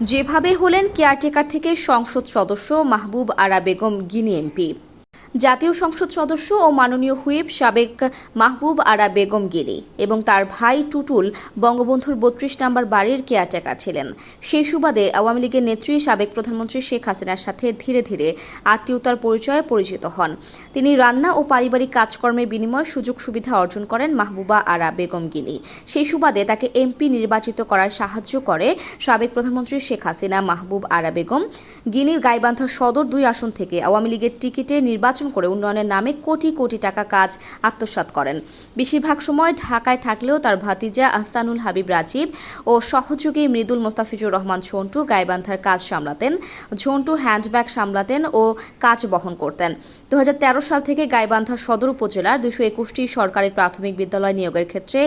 যেভাবে হলেন কেয়ারটেকার থেকে সংসদ সদস্য মাহবুব আরা বেগম গিনি এমপি। জাতীয় সংসদ সদস্য ও মাননীয় হুইপ সাবেক মাহবুব আরা বেগম গিরি এবং তার ভাই টুটুল বঙ্গবন্ধুর বত্রিশ নম্বর বাড়ির কেয়ারটেকার ছিলেন। সেই সুবাদে আওয়ামী লীগের নেত্রী সাবেক প্রধানমন্ত্রী শেখ হাসিনার সাথে ধীরে ধীরে আত্মীয়তার পরিচয়ে পরিচিত হন। তিনি রান্না ও পারিবারিক কাজকর্মের বিনিময়ে সুযোগ সুবিধা অর্জন করেন মাহবুবা আরা বেগম গিনি সেই সুবাদে তাকে এমপি নির্বাচিত করার সাহায্য করে সাবেক প্রধানমন্ত্রী শেখ হাসিনা মাহবুব আরা বেগম। গিনির গাইবান্ধা সদর দুই আসন থেকে আওয়ামী লীগের টিকিটে নির্বাচন করে উন্নয়নের নামে কোটি কোটি টাকা কাজ আত্মসাৎ করেন। বেশিরভাগ সময় ঢাকায় থাকলেও তার ভাতিজা আহসানুল হাবিব রাজীব ও সহযোগী মৃদুল মোস্তাফিজুর রহমান ঝন্টু গাইবান্ধার কাজ সামলাতেন, ঝন্টু হ্যান্ডব্যাগ সামলাতেন ও কাজ বহন করতেন। দুই হাজার তেরো সাল থেকে গাইবান্ধা সদর উপজেলার দুশো একুশটি সরকারি প্রাথমিক বিদ্যালয় নিয়োগের ক্ষেত্রে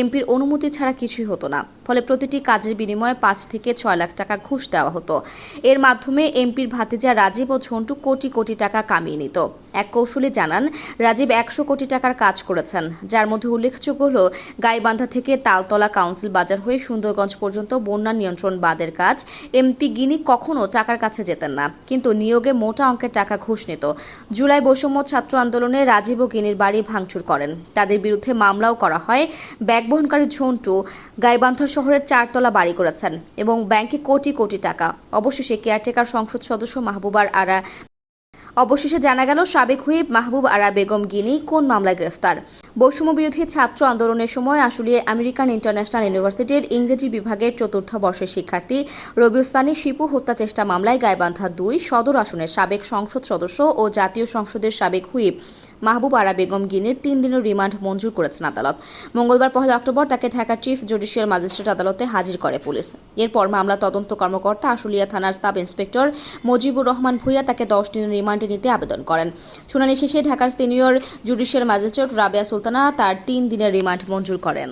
এমপির অনুমতি ছাড়া কিছুই হতো না। ফলে প্রতিটি কাজের বিনিময়ে পাঁচ থেকে ছয় লাখ টাকা ঘুষ দেওয়া হতো। এর মাধ্যমে এমপির ভাতিজা রাজীব ও ঝন্টু কোটি কোটি টাকা কামিয়ে নিত। এক কৌশলী জানান, রাজীব একশো কোটি টাকার কাজ করেছেন। যার মধ্যে উল্লেখযোগ্য হল, গাইবান্ধা থেকে তালতলা কাউন্সিল বাজার হয়ে সুন্দরগঞ্জ পর্যন্ত বন্যা নিয়ন্ত্রণ বাদের কাজ। এমপি গিনি কখনো টাকার কাছে যেতেন না, কিন্তু নিয়োগে মোটা অঙ্কের টাকা ঘুষ নিত জুলাই বৈষম্য ছাত্র আন্দোলনে রাজীব ও গিনির বাড়ি ভাঙচুর করেন। তাদের বিরুদ্ধে মামলাও করা হয়। ব্যাগ বহনকারী ঝন্টু গাইবান্ধা শহরের চারতলা বাড়ি করেছেন এবং ব্যাংকে কোটি কোটি টাকা। অবশেষে কেয়ারটেকার সংসদ সদস্য মাহবুবার আরা অবশেষে জানা গেল, সাবেক হুইপ মাহবুব আরা বেগম গিনি কোন মামলায় গ্রেফতার? বৈষম্য বিরোধী ছাত্র আন্দোলনের সময় আসলে আমেরিকান ইন্টারন্যাশনাল ইউনিভার্সিটির ইংরেজি বিভাগের চতুর্থ বর্ষের শিক্ষার্থী রবিউস্তানি শিপু হত্যা চেষ্টা মামলায় গায়বান্ধা দুই সদর আসনের সাবেক সংসদ সদস্য ও জাতীয় সংসদের সাবেক হুইপ মাহবুব আরা বেগম গিনের তিন দিনের রিমান্ড মঞ্জুর করেছেন আদালত। মঙ্গলবার পহেলা অক্টোবর তাকে ঢাকা চিফ জুডিশিয়াল ম্যাজিস্ট্রেট আদালতে হাজির করে পুলিশ। এরপর মামলা তদন্ত কর্মকর্তা আশুলিয়া থানার সাব ইন্সপেক্টর মজিবুর রহমান ভুইয়া তাকে দশ দিনের রিমান্ডে নিতে আবেদন করেন। শুনানি শেষে ঢাকার senior judicial magistrate Rabeya Sultana তার তিন দিনের রিমান্ড মঞ্জুর করেন।